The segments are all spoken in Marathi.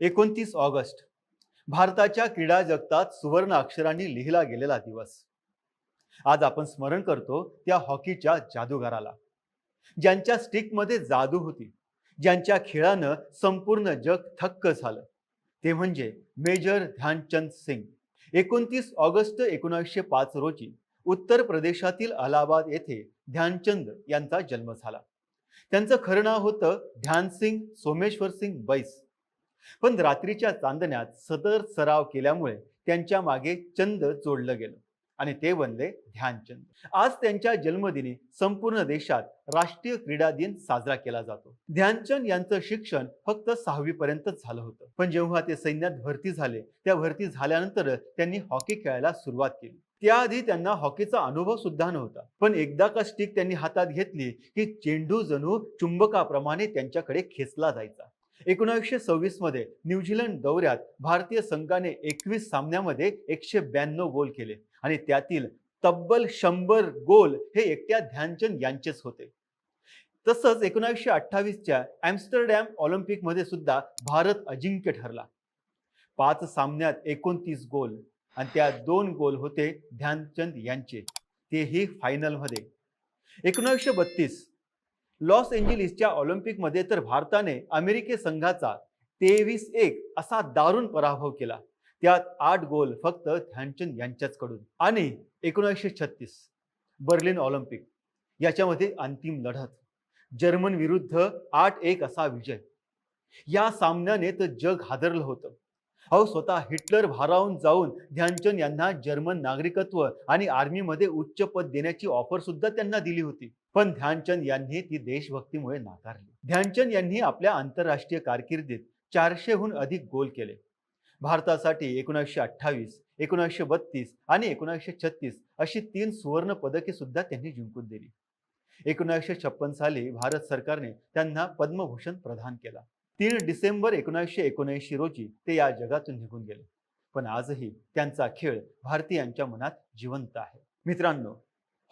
एकोणतीस ऑगस्ट. भारताच्या क्रीडा जगतात सुवर्ण अक्षरांनी लिहिला गेलेला दिवस. आज आपण स्मरण करतो त्या हॉकीच्या जादूगाराला. ज्यांच्या स्टिकमध्ये जादू होती. ज्यांच्या खेळानं संपूर्ण जग थक्क झालं. ते म्हणजे मेजर ध्यानचंद सिंग. एकोणतीस ऑगस्ट एकोणीसशे पाच रोजी उत्तर प्रदेशातील अलाहाबाद येथे ध्यानचंद यांचा जन्म झाला. त्यांचं खरं नाव होतं ध्यानसिंग सोमेश्वर सिंग बैस. पण रात्रीच्या चांदण्यात सदर सराव केल्यामुळे त्यांच्या मागे चंद जोडलं गेलं आणि ते बनले ध्यानचंद. आज त्यांच्या जन्मदिनी संपूर्ण देशात राष्ट्रीय क्रीडा दिन साजरा केला जातो. ध्यानचंद यांचं शिक्षण फक्त सहावी पर्यंतच झालं होतं. पण जेव्हा ते सैन्यात भरती झाले त्या भरती झाल्यानंतर त्यांनी हॉकी खेळायला सुरुवात केली. त्याआधी त्यांना हॉकीचा अनुभव सुद्धा नव्हता. पण एकदा का स्टिक त्यांनी हातात घेतली की चेंडू जणू चुंबकाप्रमाणे त्यांच्याकडे खेचला जायचा. एकोणावीसशे सव्वीसमध्ये न्यूझीलंड दौऱ्यात भारतीय संघाने एकवीस सामन्यामध्ये एकशे ब्याण्णव गोल केले आणि त्यातील तब्बल शंभर गोल हे एकट्या ध्यानचंद यांचेच होते. तसंच एकोणावीसशे अठ्ठावीसच्या ॲम्स्टरडॅम ऑलिम्पिकमध्ये सुद्धा भारत अजिंक्य ठरला. पाच सामन्यात एकोणतीस गोल आणि त्या दोन गोल होते ध्यानचंद यांचे. तेही फायनलमध्ये एकोणावीसशे बत्तीस लॉस एंजलिसच्या ऑलिम्पिकमध्ये तर भारताने अमेरिके संघाचा तेवीस एक असा दारुण पराभव केला. त्यात आठ गोल फक्त ध्यानचंद यांच्याचकडून. आणि एकोणीसशे छत्तीस बर्लिन ऑलिम्पिक याच्यामध्ये अंतिम लढत. जर्मन विरुद्ध आठ एक असा विजय. या सामन्याने तर जग हादरलं होतं. अहो स्वतः हिटलर भारावून जाऊन ध्यानचंद यांना जर्मन नागरिकत्व आणि आर्मीमध्ये उच्च पद देण्याची ऑफर सुद्धा त्यांना दिली होती. पण ध्यानचंद यांनी ती देशभक्तीमुळे नाकारली. ध्यानचंद यांनी आपल्या आंतरराष्ट्रीय कारकिर्दीत चारशेहून अधिक गोल केले. भारतासाठी एकोणीसशे अठ्ठावीस एकोणीसशे बत्तीस आणि एकोणीसशे छत्तीस अशी तीन सुवर्ण पदके सुद्धा त्यांनी जिंकून दिली. एकोणीसशे छप्पन साली भारत सरकारने त्यांना पद्मभूषण प्रदान केला. तीन डिसेंबर एकोणीसशे एकोणऐंशी रोजी ते या जगातून निघून गेले. पण आजही त्यांचा खेळ भारतीयांच्या मनात जिवंत आहे. मित्रांनो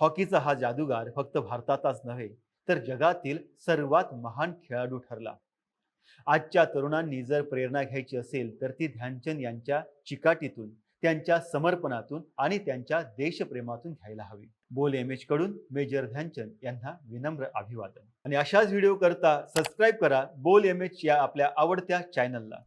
हॉकीचा हा जादूगार फक्त भारतातच नव्हे तर जगातील सर्वात महान खेळाडू ठरला. आजच्या तरुणांनी जर प्रेरणा घ्यायची असेल तर ती ध्यानचंद यांच्या चिकाटीतून त्यांच्या समर्पणातून आणि त्यांच्या देशप्रेमातून घ्यायला हवी. बोल एम एच कडून मेजर ध्यानचंद यांना विनम्र अभिवादन. आणि अशाच व्हिडिओ करता सबस्क्राईब करा. बोल एम एच या आपल्या आवडत्या चॅनलला